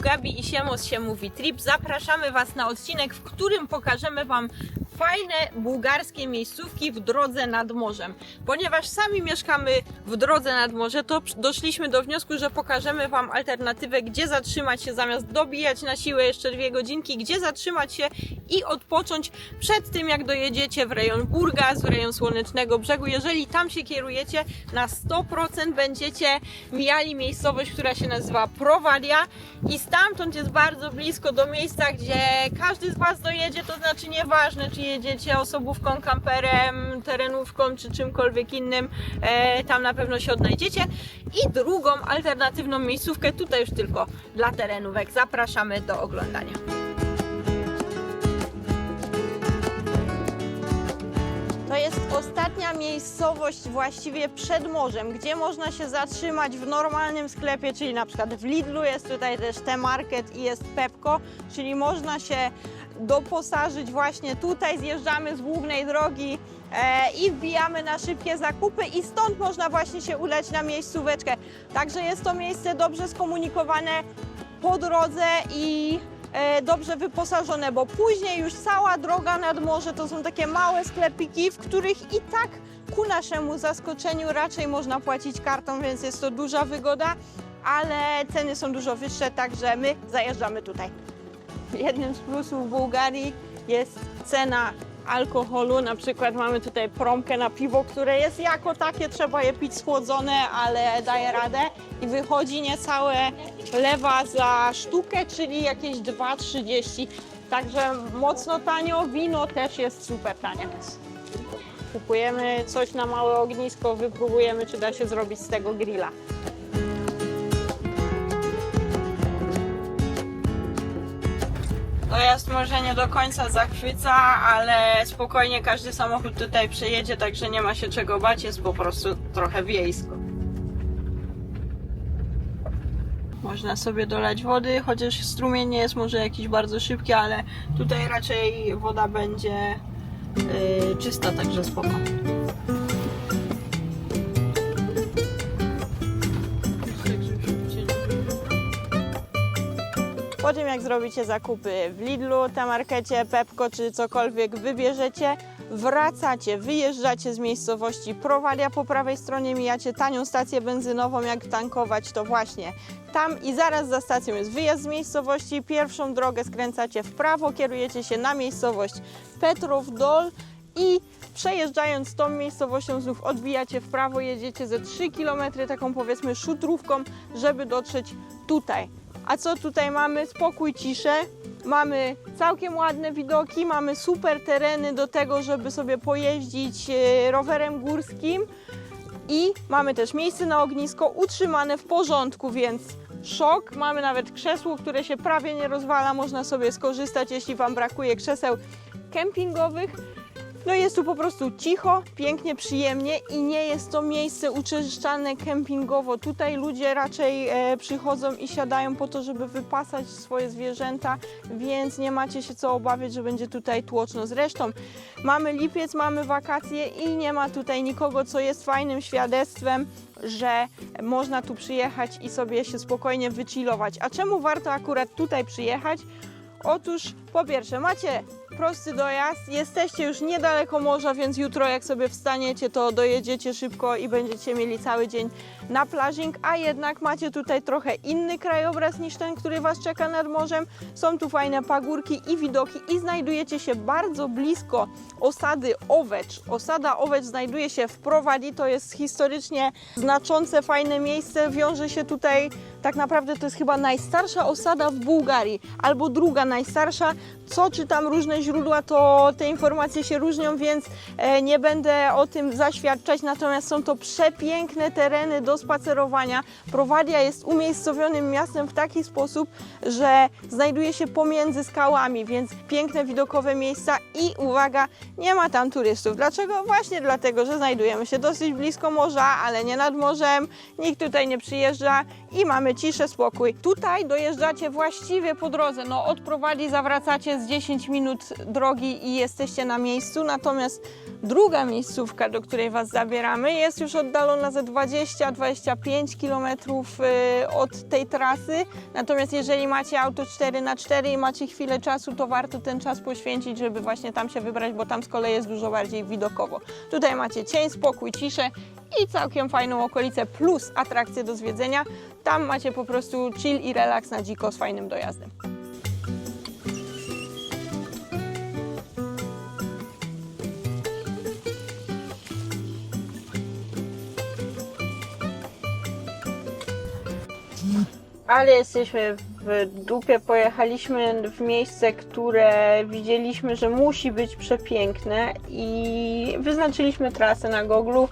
Gabi i Siemos się mówi Trip. Zapraszamy Was na odcinek, w którym pokażemy Wam fajne bułgarskie miejscówki w drodze nad morzem. Ponieważ sami mieszkamy w drodze nad morze, to doszliśmy do wniosku, że pokażemy Wam alternatywę, gdzie zatrzymać się zamiast dobijać na siłę jeszcze dwie godzinki, gdzie zatrzymać się i odpocząć przed tym, jak dojedziecie w rejon Burgas, w rejon Słonecznego Brzegu. Jeżeli tam się kierujecie, na 100% będziecie mijali miejscowość, która się nazywa Prowalia i stamtąd jest bardzo blisko do miejsca, gdzie każdy z Was dojedzie, to znaczy nieważne, czy jedziecie osobówką, kamperem, terenówką, czy czymkolwiek innym, e, tam na pewno się odnajdziecie. I drugą alternatywną miejscówkę, tutaj już tylko dla terenówek, zapraszamy do oglądania. Ostatnia miejscowość właściwie przed morzem, gdzie można się zatrzymać w normalnym sklepie, czyli na przykład w Lidlu jest tutaj też T-Market i jest Pepko, czyli można się doposażyć właśnie tutaj, zjeżdżamy z głównej drogi e, i wbijamy na szybkie zakupy i stąd można właśnie się udać na miejscóweczkę. Także jest to miejsce dobrze skomunikowane po drodze i dobrze wyposażone, bo później już cała droga nad morze to są takie małe sklepiki, w których i tak ku naszemu zaskoczeniu raczej można płacić kartą, więc jest to duża wygoda, ale ceny są dużo wyższe, także my zajeżdżamy tutaj. Jednym z plusów Bułgarii jest cena alkoholu. Na przykład mamy tutaj promkę na piwo, które jest jako takie, trzeba je pić schłodzone, ale daje radę i wychodzi niecałe lewa za sztukę, czyli jakieś 2,30. Także mocno tanio, wino też jest super tanie. Kupujemy coś na małe ognisko, wypróbujemy, czy da się zrobić z tego grilla. Dojazd może nie do końca zachwyca, ale spokojnie każdy samochód tutaj przejedzie, także nie ma się czego bać, jest po prostu trochę wiejsko. Można sobie dolać wody, chociaż strumień nie jest może jakiś bardzo szybki, ale tutaj raczej woda będzie yy, czysta, także spoko. Po tym jak zrobicie zakupy w Lidlu, T-Markecie, Pepko czy cokolwiek wybierzecie, wracacie, wyjeżdżacie z miejscowości Prowalia, po prawej stronie mijacie tanią stację benzynową, jak tankować to właśnie tam i zaraz za stacją jest wyjazd z miejscowości, pierwszą drogę skręcacie w prawo, kierujecie się na miejscowość Petrów Dol i przejeżdżając tą miejscowością znów odbijacie w prawo, jedziecie ze 3 km taką powiedzmy szutrówką, żeby dotrzeć tutaj. A co tutaj mamy? Spokój, ciszę. Mamy całkiem ładne widoki, mamy super tereny do tego, żeby sobie pojeździć e, rowerem górskim. I mamy też miejsce na ognisko utrzymane w porządku, więc szok. Mamy nawet krzesło, które się prawie nie rozwala. Można sobie skorzystać, jeśli Wam brakuje krzeseł kempingowych. No jest tu po prostu cicho, pięknie, przyjemnie i nie jest to miejsce uczęszczane kempingowo. Tutaj ludzie raczej e, przychodzą i siadają po to, żeby wypasać swoje zwierzęta, więc nie macie się co obawiać, że będzie tutaj tłoczno. Zresztą mamy lipiec, mamy wakacje i nie ma tutaj nikogo, co jest fajnym świadectwem, że można tu przyjechać i sobie się spokojnie wychillować. A czemu warto akurat tutaj przyjechać? Otóż po pierwsze macie prosty dojazd, jesteście już niedaleko morza, więc jutro jak sobie wstaniecie, to dojedziecie szybko i będziecie mieli cały dzień na plażing, a jednak macie tutaj trochę inny krajobraz niż ten, który Was czeka nad morzem. Są tu fajne pagórki i widoki i znajdujecie się bardzo blisko osady Owecz. Osada Owecz znajduje się w Prowadii, to jest historycznie znaczące, fajne miejsce, wiąże się tutaj tak naprawdę to jest chyba najstarsza osada w Bułgarii, albo druga najstarsza. Co czytam różne źródła, to te informacje się różnią, więc e, nie będę o tym zaświadczać. Natomiast są to przepiękne tereny do spacerowania. Prowadia jest umiejscowionym miastem w taki sposób, że znajduje się pomiędzy skałami, więc piękne widokowe miejsca i uwaga, nie ma tam turystów. Dlaczego? Właśnie dlatego, że znajdujemy się dosyć blisko morza, ale nie nad morzem. Nikt tutaj nie przyjeżdża i mamy ciszę, spokój. Tutaj dojeżdżacie właściwie po drodze. No, od Prowadii zawracacie z 10 minut drogi i jesteście na miejscu. Natomiast druga miejscówka, do której Was zabieramy, jest już oddalona ze 20-25 km y, od tej trasy. Natomiast jeżeli macie auto 4x4 i macie chwilę czasu, to warto ten czas poświęcić, żeby właśnie tam się wybrać, bo tam z kolei jest dużo bardziej widokowo. Tutaj macie cień, spokój, ciszę i całkiem fajną okolicę plus atrakcje do zwiedzenia. Tam macie po prostu chill i relaks na dziko z fajnym dojazdem. Ale jesteśmy w dupie, pojechaliśmy w miejsce, które widzieliśmy, że musi być przepiękne i wyznaczyliśmy trasę na Goglu.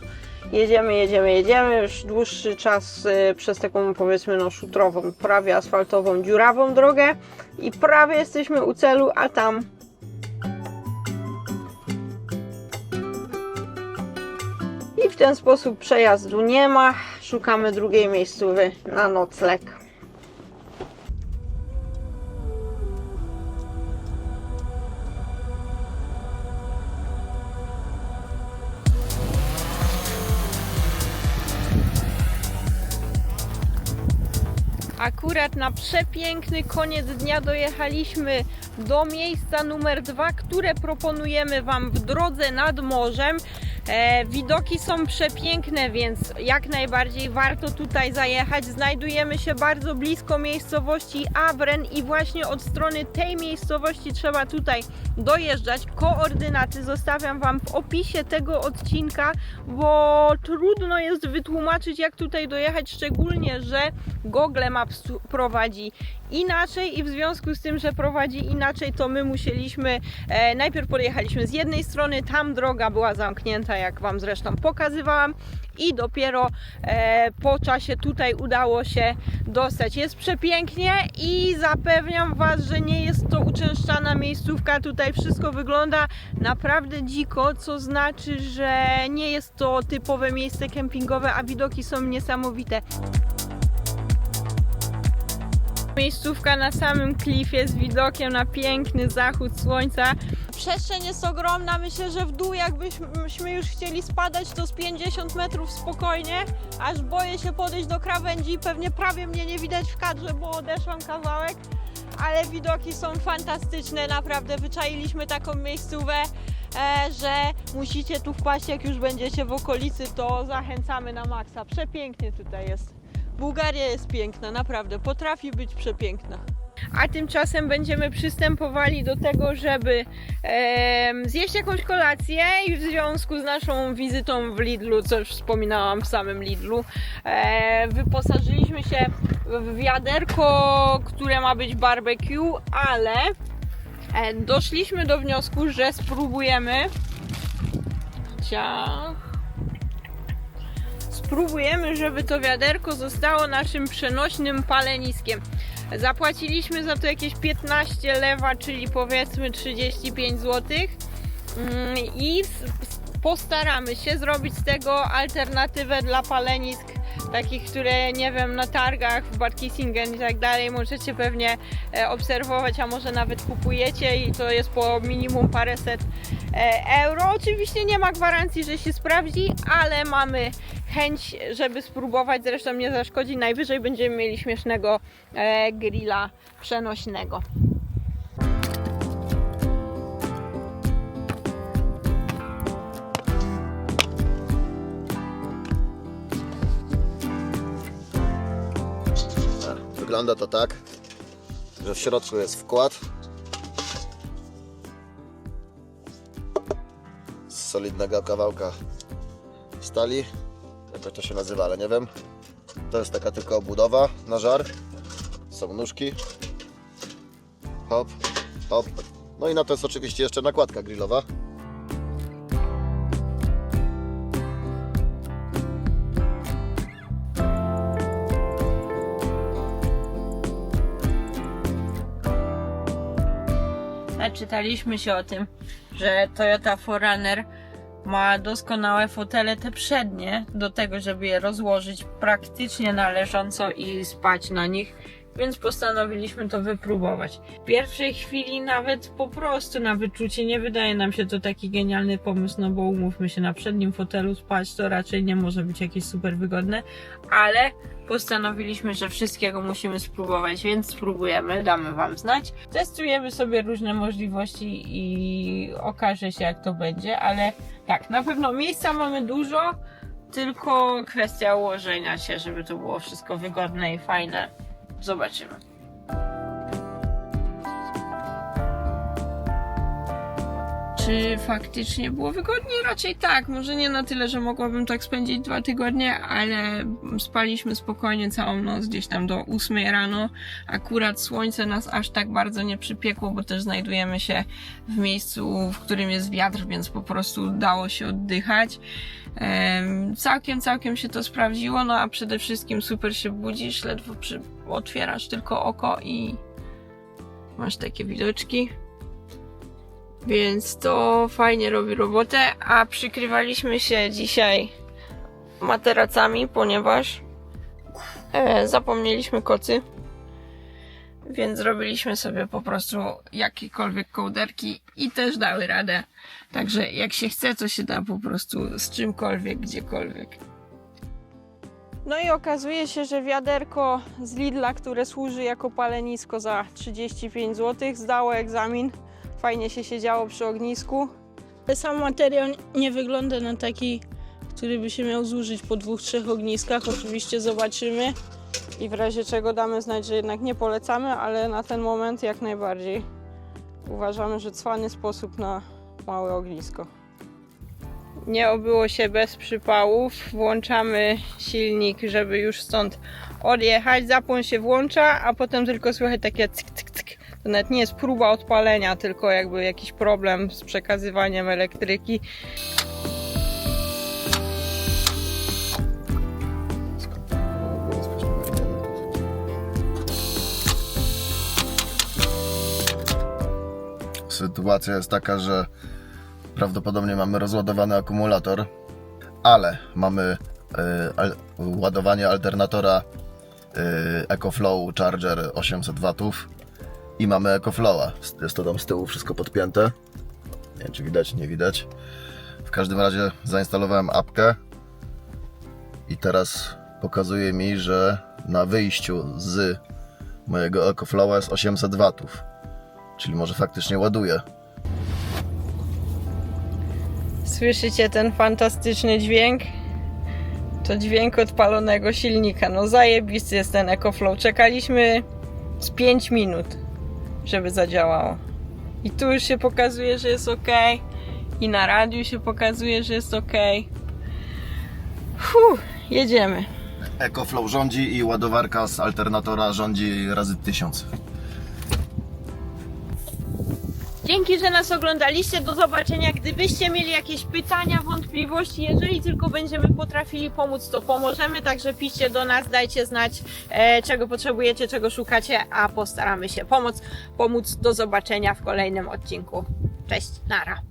Jedziemy, jedziemy, jedziemy już dłuższy czas y, przez taką powiedzmy no szutrową, prawie asfaltową, dziurawą drogę i prawie jesteśmy u celu, a tam i w ten sposób przejazdu nie ma. Szukamy drugiej miejscowy na nocleg. Akurat na przepiękny koniec dnia dojechaliśmy do miejsca numer dwa, które proponujemy Wam w drodze nad morzem. E, widoki są przepiękne, więc jak najbardziej warto tutaj zajechać. Znajdujemy się bardzo blisko miejscowości Abren i właśnie od strony tej miejscowości trzeba tutaj dojeżdżać. Koordynaty zostawiam Wam w opisie tego odcinka, bo trudno jest wytłumaczyć jak tutaj dojechać, szczególnie, że Google Maps prowadzi inaczej i w związku z tym, że prowadzi inaczej, to my musieliśmy, e, najpierw podjechaliśmy z jednej strony, tam droga była zamknięta, jak Wam zresztą pokazywałam i dopiero e, po czasie tutaj udało się dostać. Jest przepięknie i zapewniam Was, że nie jest to uczęszczana miejscówka. Tutaj wszystko wygląda naprawdę dziko, co znaczy, że nie jest to typowe miejsce kempingowe, a widoki są niesamowite. Miejscówka na samym klifie z widokiem na piękny zachód słońca. Przestrzeń jest ogromna, myślę, że w dół jakbyśmy już chcieli spadać to z 50 metrów spokojnie, aż boję się podejść do krawędzi, pewnie prawie mnie nie widać w kadrze, bo odeszłam kawałek, ale widoki są fantastyczne, naprawdę wyczailiśmy taką miejscówę, e, że musicie tu wpaść, jak już będziecie w okolicy, to zachęcamy na maksa. Przepięknie tutaj jest. Bułgaria jest piękna, naprawdę, potrafi być przepiękna. A tymczasem będziemy przystępowali do tego, żeby em, zjeść jakąś kolację i w związku z naszą wizytą w Lidlu, co już wspominałam w samym Lidlu, e, wyposażyliśmy się w wiaderko, które ma być barbecue, ale e, doszliśmy do wniosku, że spróbujemy ciach spróbujemy, żeby to wiaderko zostało naszym przenośnym paleniskiem. Zapłaciliśmy za to jakieś 15 lewa, czyli powiedzmy 35 zł. Mm, I postaramy się zrobić z tego alternatywę dla palenisk takich, które nie wiem, na targach, w Barkisingen i tak dalej możecie pewnie e, obserwować, a może nawet kupujecie i to jest po minimum paręset euro. Oczywiście nie ma gwarancji, że się sprawdzi, ale mamy chęć, żeby spróbować, zresztą nie zaszkodzi, najwyżej będziemy mieli śmiesznego e, grilla przenośnego. Wygląda to tak, że w środku jest wkład solidnego kawałka stali. Jak to się nazywa, ale nie wiem. To jest taka tylko obudowa na żar. Są nóżki. Hop, hop. No i na to jest oczywiście jeszcze nakładka grillowa. Czytaliśmy się o tym, że Toyota Forerunner ma doskonałe fotele te przednie do tego, żeby je rozłożyć praktycznie należąco i spać na nich. Więc postanowiliśmy to wypróbować. W pierwszej chwili nawet po prostu na wyczucie nie wydaje nam się to taki genialny pomysł, no bo umówmy się, na przednim fotelu spać to raczej nie może być jakieś super wygodne, ale postanowiliśmy, że wszystkiego musimy spróbować, więc spróbujemy, damy Wam znać. Testujemy sobie różne możliwości i okaże się jak to będzie, ale tak, na pewno miejsca mamy dużo, tylko kwestia ułożenia się, żeby to było wszystko wygodne i fajne. Zobaczymy. Czy faktycznie było wygodniej? Raczej tak. Może nie na tyle, że mogłabym tak spędzić dwa tygodnie, ale spaliśmy spokojnie całą noc, gdzieś tam do 8 rano. Akurat słońce nas aż tak bardzo nie przypiekło, bo też znajdujemy się w miejscu, w którym jest wiatr, więc po prostu dało się oddychać. Em, Całkiem, całkiem się to sprawdziło, no a przede wszystkim super się budzisz, ledwo przy... otwierasz tylko oko i masz takie widoczki. Więc to fajnie robi robotę, a przykrywaliśmy się dzisiaj materacami, ponieważ e, zapomnieliśmy kocy. Więc zrobiliśmy sobie po prostu jakiekolwiek kołderki i też dały radę. Także jak się chce, to się da po prostu z czymkolwiek, gdziekolwiek. No i okazuje się, że wiaderko z Lidla, które służy jako palenisko za 35 zł, zdało egzamin. Fajnie się siedziało przy ognisku. Sam materiał nie wygląda na taki, który by się miał zużyć po dwóch, trzech ogniskach. Oczywiście zobaczymy i w razie czego damy znać, że jednak nie polecamy, ale na ten moment jak najbardziej uważamy, że cwany sposób na małe ognisko. Nie obyło się bez przypałów. Włączamy silnik, żeby już stąd odjechać. Zapłon się włącza, a potem tylko słychać takie cyk, cyk, cyk. To nawet nie jest próba odpalenia, tylko jakby jakiś problem z przekazywaniem elektryki. Sytuacja jest taka, że prawdopodobnie mamy rozładowany akumulator, ale mamy e, al, ładowanie alternatora e, EcoFlow Charger 800 W i mamy EcoFlowa. Jest to tam z tyłu wszystko podpięte. Nie wiem, czy widać, nie widać. W każdym razie zainstalowałem apkę i teraz pokazuje mi, że na wyjściu z mojego EcoFlowa jest 800 W. Czyli może faktycznie ładuje. Słyszycie ten fantastyczny dźwięk? To dźwięk odpalonego silnika. No zajebisty jest ten EcoFlow. Czekaliśmy z 5 minut, żeby zadziałało. I tu już się pokazuje, że jest ok. I na radiu się pokazuje, że jest ok. Fuh, jedziemy. EcoFlow rządzi i ładowarka z alternatora rządzi razy 1000. Dzięki, że nas oglądaliście. Do zobaczenia. Gdybyście mieli jakieś pytania, wątpliwości, jeżeli tylko będziemy potrafili pomóc, to pomożemy. Także piszcie do nas, dajcie znać, e, czego potrzebujecie, czego szukacie, a postaramy się pomóc. Pomóc. Do zobaczenia w kolejnym odcinku. Cześć, nara.